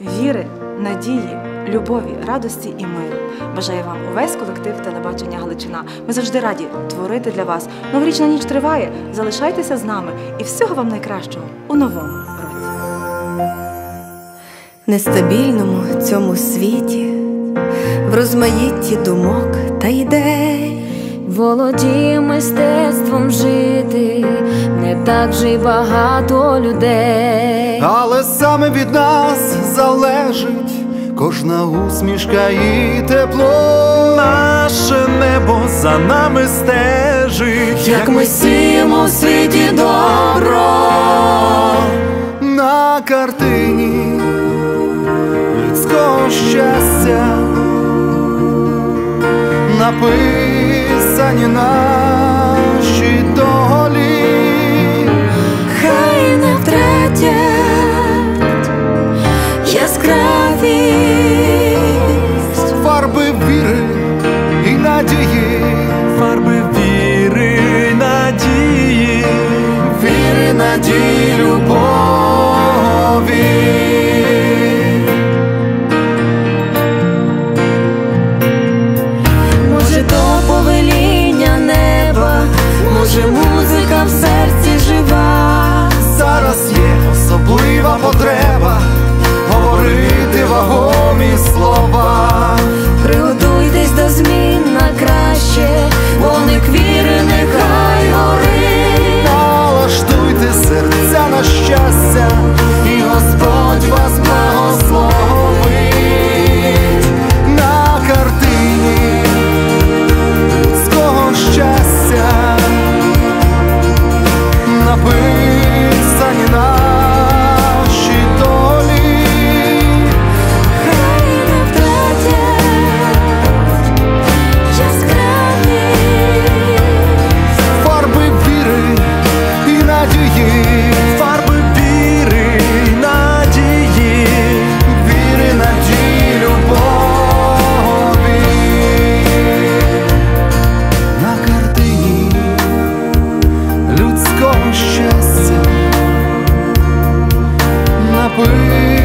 віри, надії, любові, радості і миру. Бажаю вам увесь колектив телебачення Галичина. Ми завжди раді творити для вас. Новорічна ніч триває. Залишайтеся з нами і всього вам найкращого у новому році. нестабільному цьому світі, в розмаїтті думок та ідей. Володіє мистецтвом жити, не так вже й багато людей. Але саме від нас залежить кожна усмішка і тепло. Наше небо за нами стежить, Як ми сіємо в світі добро. На картині людського щастя. Написані на надії, фарби віри, надії, віри, надії, любові. Може, до повеління неба, може. 会